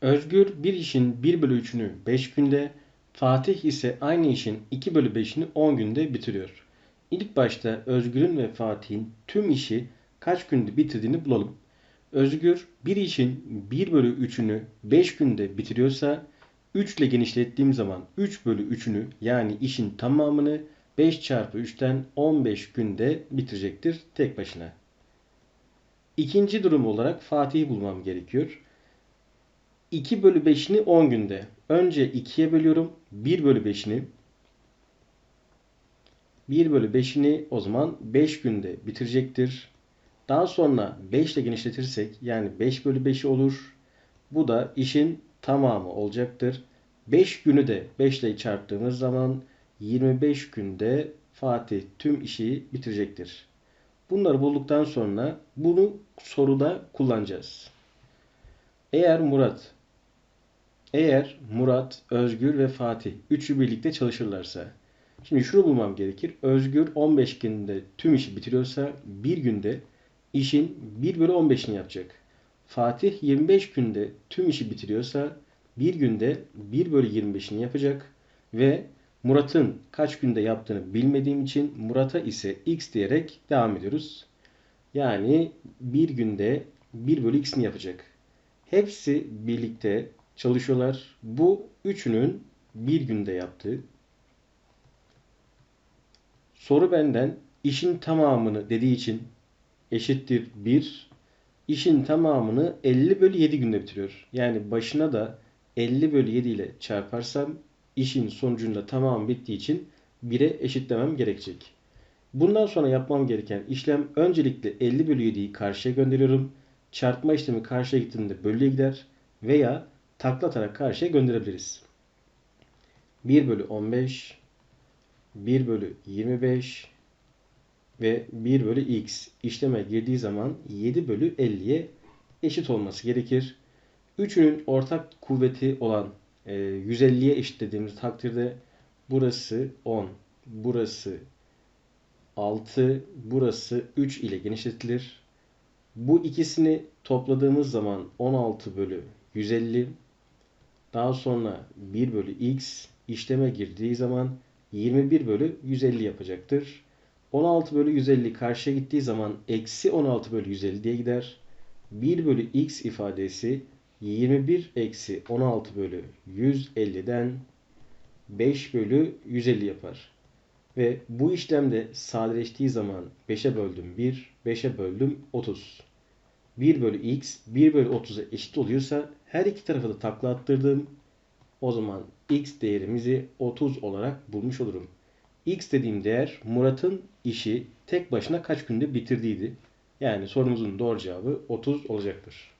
Özgür bir işin 1 bölü 3'ünü 5 günde, Fatih ise aynı işin 2 bölü 5'ini 10 günde bitiriyor. İlk başta Özgür'ün ve Fatih'in tüm işi kaç günde bitirdiğini bulalım. Özgür bir işin 1 bölü 3'ünü 5 günde bitiriyorsa 3 ile genişlettiğim zaman 3 bölü 3'ünü yani işin tamamını 5 çarpı 3'ten 15 günde bitirecektir tek başına. İkinci durum olarak Fatih'i bulmam gerekiyor. 2 bölü 5'ini 10 günde. Önce 2'ye bölüyorum. 1 bölü 5'ini 1 bölü 5'ini o zaman 5 günde bitirecektir. Daha sonra 5 ile genişletirsek yani 5 bölü 5'i olur. Bu da işin tamamı olacaktır. 5 günü de 5 ile çarptığımız zaman 25 günde Fatih tüm işi bitirecektir. Bunları bulduktan sonra bunu soruda kullanacağız. Eğer Murat eğer Murat, Özgür ve Fatih üçü birlikte çalışırlarsa şimdi şunu bulmam gerekir. Özgür 15 günde tüm işi bitiriyorsa bir günde işin 1 bölü 15'ini yapacak. Fatih 25 günde tüm işi bitiriyorsa bir günde 1 bölü 25'ini yapacak ve Murat'ın kaç günde yaptığını bilmediğim için Murat'a ise x diyerek devam ediyoruz. Yani bir günde 1 bölü x'ini yapacak. Hepsi birlikte çalışıyorlar. Bu üçünün bir günde yaptığı. Soru benden işin tamamını dediği için eşittir 1. İşin tamamını 50 bölü 7 günde bitiriyor. Yani başına da 50 bölü 7 ile çarparsam işin sonucunda tamamı bittiği için 1'e eşitlemem gerekecek. Bundan sonra yapmam gereken işlem öncelikle 50 bölü 7'yi karşıya gönderiyorum. Çarpma işlemi karşıya gittiğinde bölüye gider veya taklatarak karşıya gönderebiliriz. 1 bölü 15, 1 bölü 25 ve 1 bölü x işleme girdiği zaman 7 bölü 50'ye eşit olması gerekir. Üçünün ortak kuvveti olan 150'ye e, eşitlediğimiz takdirde burası 10, burası 6, burası 3 ile genişletilir. Bu ikisini topladığımız zaman 16 bölü 150 daha sonra 1 bölü x işleme girdiği zaman 21 bölü 150 yapacaktır. 16 bölü 150 karşıya gittiği zaman eksi 16 bölü 150 diye gider. 1 bölü x ifadesi 21 eksi 16 bölü 150'den 5 bölü 150 yapar. Ve bu işlemde sadeleştiği zaman 5'e böldüm 1, 5'e böldüm 30. 1 bölü x 1 bölü 30'a eşit oluyorsa her iki tarafı da takla attırdım. O zaman x değerimizi 30 olarak bulmuş olurum. x dediğim değer Murat'ın işi tek başına kaç günde bitirdiğiydi. Yani sorumuzun doğru cevabı 30 olacaktır.